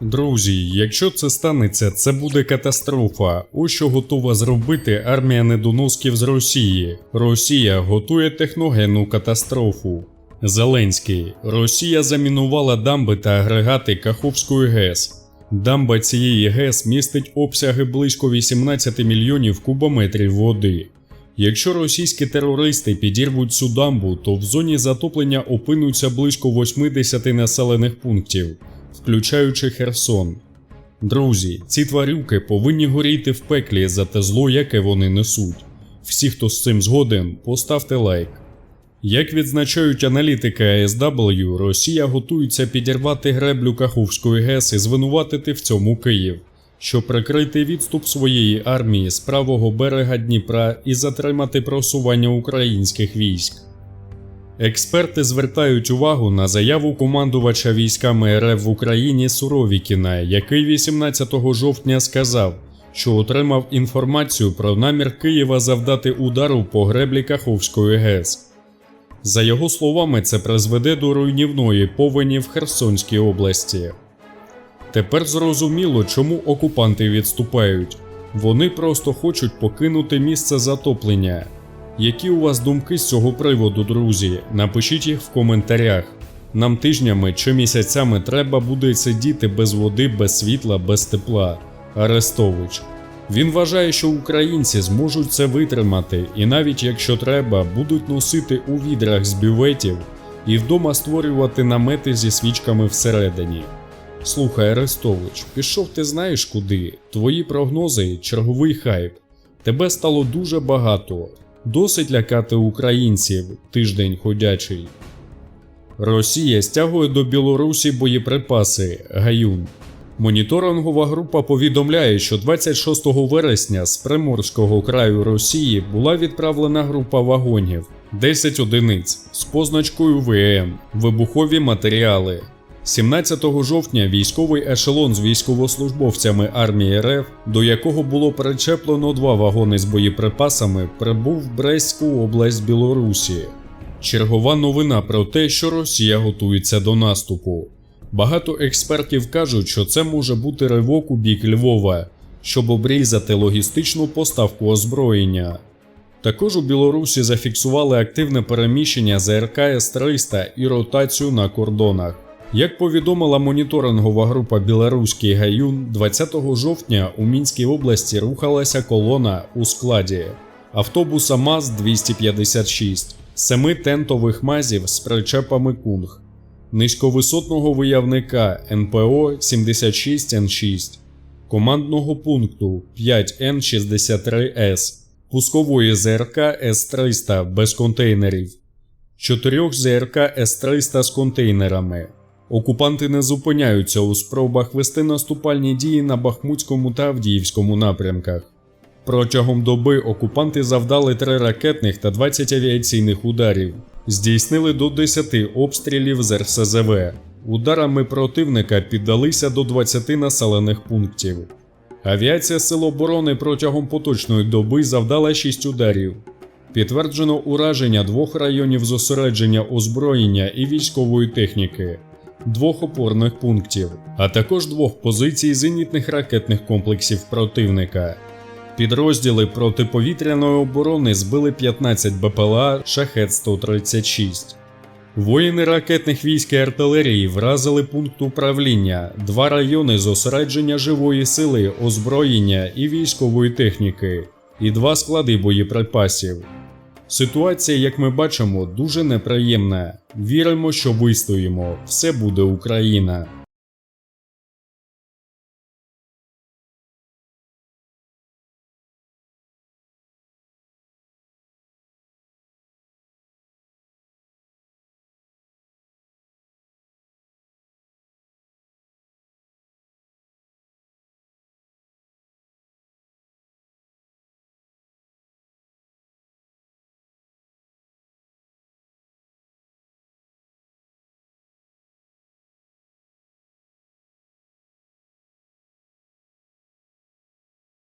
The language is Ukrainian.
Друзі, якщо це станеться, це буде катастрофа. Ось що готова зробити армія недоносків з Росії. Росія готує техногенну катастрофу. Зеленський. Росія замінувала дамби та агрегати Каховської ГЕС. Дамба цієї ГЕС містить обсяги близько 18 мільйонів кубометрів води. Якщо російські терористи підірвуть цю дамбу, то в зоні затоплення опинуться близько 80 населених пунктів, включаючи Херсон. Друзі, ці тварюки повинні горіти в пеклі за те зло, яке вони несуть. Всі, хто з цим згоден, поставте лайк. Як відзначають аналітики ASW, Росія готується підірвати греблю Каховської ГЕС і звинуватити в цьому Київ, щоб прикрити відступ своєї армії з правого берега Дніпра і затримати просування українських військ. Експерти звертають увагу на заяву командувача військами РФ в Україні Суровікіна, який 18 жовтня сказав, що отримав інформацію про намір Києва завдати удару по греблі Каховської ГЕС. За його словами, це призведе до руйнівної повені в Херсонській області. Тепер зрозуміло, чому окупанти відступають. Вони просто хочуть покинути місце затоплення. Які у вас думки з цього приводу, друзі? Напишіть їх в коментарях. Нам тижнями чи місяцями треба буде сидіти без води, без світла, без тепла. Арестович. Він вважає, що українці зможуть це витримати, і навіть якщо треба, будуть носити у відрах з бюветів і вдома створювати намети зі свічками всередині. Слухай, Арестович, пішов ти знаєш куди? Твої прогнози черговий хайп. Тебе стало дуже багато. Досить лякати українців, тиждень ходячий. Росія стягує до Білорусі боєприпаси Гаюн. Моніторингова група повідомляє, що 26 вересня з Приморського краю Росії була відправлена група вагонів 10 одиниць з позначкою ВМ, вибухові матеріали. 17 жовтня військовий ешелон з військовослужбовцями армії РФ, до якого було причеплено два вагони з боєприпасами, прибув в Брестську область Білорусі. Чергова новина про те, що Росія готується до наступу. Багато експертів кажуть, що це може бути ривок у бік Львова, щоб обрізати логістичну поставку озброєння. Також у Білорусі зафіксували активне переміщення ЗРК С-300 і ротацію на кордонах. Як повідомила моніторингова група Білоруський Гаюн, 20 жовтня у Мінській області рухалася колона у складі автобуса МАЗ-256, семи тентових мазів з причепами Кунг, низьковисотного виявника НПО 76Н6, командного пункту 5Н63С, пускової ЗРК С-300 без контейнерів, чотирьох ЗРК С-300 з контейнерами. Окупанти не зупиняються у спробах вести наступальні дії на Бахмутському та Авдіївському напрямках. Протягом доби окупанти завдали 3 ракетних та 20 авіаційних ударів, здійснили до 10 обстрілів з РСЗВ. Ударами противника піддалися до 20 населених пунктів. Авіація Сил оборони протягом поточної доби завдала 6 ударів. Підтверджено ураження двох районів зосередження озброєння і військової техніки, двох опорних пунктів, а також двох позицій зенітних ракетних комплексів противника. Підрозділи протиповітряної оборони збили 15 БПЛА Шахет 136. Воїни ракетних військ і артилерії вразили пункт управління, два райони зосередження живої сили, озброєння і військової техніки, і два склади боєприпасів. Ситуація, як ми бачимо, дуже неприємна. Віримо, що вистоїмо. Все буде Україна.